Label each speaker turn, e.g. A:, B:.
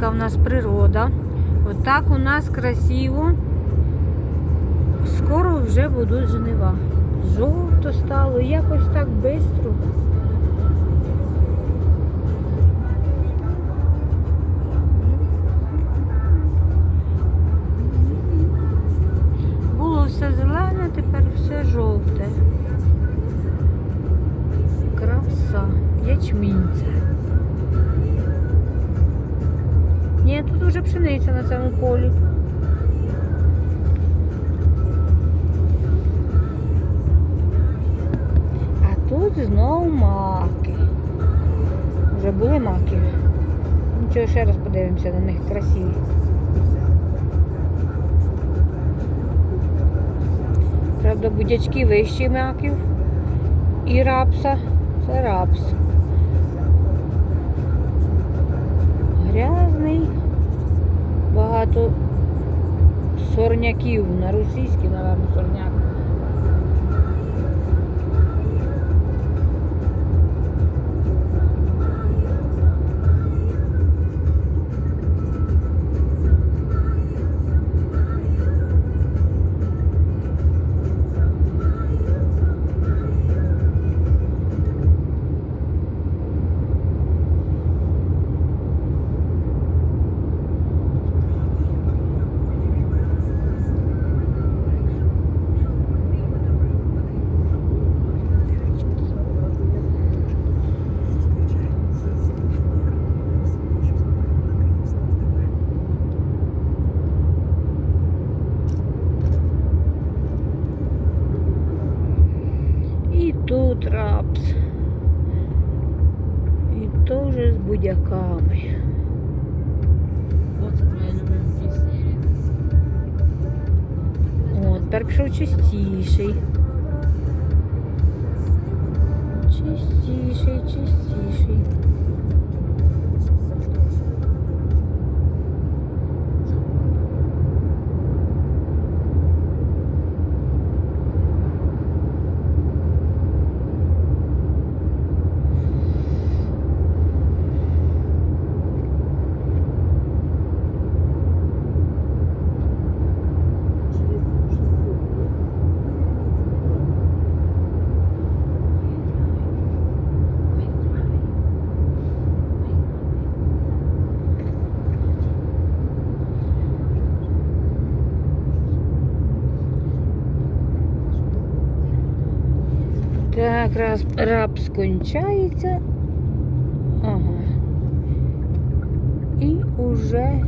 A: яка в нас природа. Отак у нас красиво. Скоро вже будуть жнива. Жовто стало, якось так швидко. Було все зелене, тепер все жовте. Краса. Ячмінця. Вже пшениця на цьому полі. А тут знову маки. Вже були маки. Нічого, ще раз подивимося на них красиві. Правда, будячки вищі маків і рапса. Це рапс. Сорняків. На російські, на сорняк. тут рапс. І теж з будяками.
B: Оце твоя любима пісня.
A: О, тепер пішов чистіший. Чистіший, чистіший. Так, раз раб скончається. Ага. І уже